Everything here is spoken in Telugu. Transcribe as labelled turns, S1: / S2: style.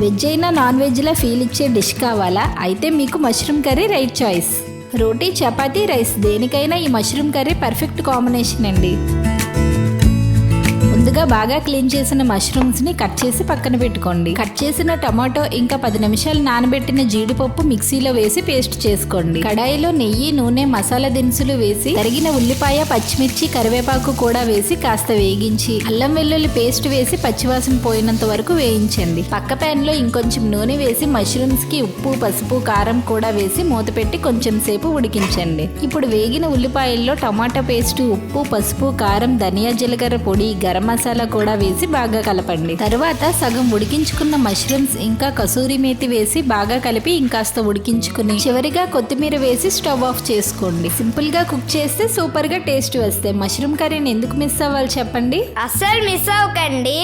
S1: వెజ్ అయినా నాన్ వెజ్లా ఫీల్ ఇచ్చే డిష్ కావాలా? అయితే మీకు మష్రూమ్ కర్రీ రైట్ చాయిస్. రోటీ చపాతీ రైస్ దేనికైనా ఈ మష్రూమ్ కర్రీ పర్ఫెక్ట్ కాంబినేషన్ అండి. ముందుగా బాగా క్లీన్ చేసిన మష్రూమ్స్ని కట్ చేసి పక్కన పెట్టుకోండి. కట్ చేసిన టమాటో ఇంకా పది నిమిషాలు నానబెట్టిన జీడిపప్పు మిక్సీలో వేసి పేస్ట్ చేసుకోండి. కడాయిలో నెయ్యి నూనె మసాలా దినుసులు వేసి తరిగిన ఉల్లిపాయ పచ్చిమిర్చి కరివేపాకు కూడా వేసి కాస్త వేగించి అల్లం వెల్లుల్లి పేస్ట్ వేసి పచ్చివాసన పోయినంత వరకు వేయించండి. పక్క ప్యాన్లో ఇంకొంచెం నూనె వేసి మష్రూమ్స్కి ఉప్పు పసుపు కారం కూడా వేసి మూత పెట్టి కొంచెం సేపు ఉడికించండి. ఇప్పుడు వేగిన ఉల్లిపాయల్లో టమాటా పేస్ట్ ఉప్పు పసుపు కారం ధనియా జీలకర్ర పొడి గరం మసాలా కూడా వేసి బాగా కలపండి. తర్వాత సగం ఉడికించుకున్న మష్రూమ్స్ ఇంకా కసూరి మేతి వేసి బాగా కలిపి ఇంకాస్త ఉడికించుకుని చివరిగా కొత్తిమీర వేసి స్టవ్ ఆఫ్ చేసుకోండి. సింపుల్గా కుక్ చేస్తే సూపర్గా టేస్ట్ వస్తాయి. మష్రూమ్ కర్రీని ఎందుకు మిస్ అవ్వాలి చెప్పండి?
S2: అస్సలు మిస్ అవ్వకండి.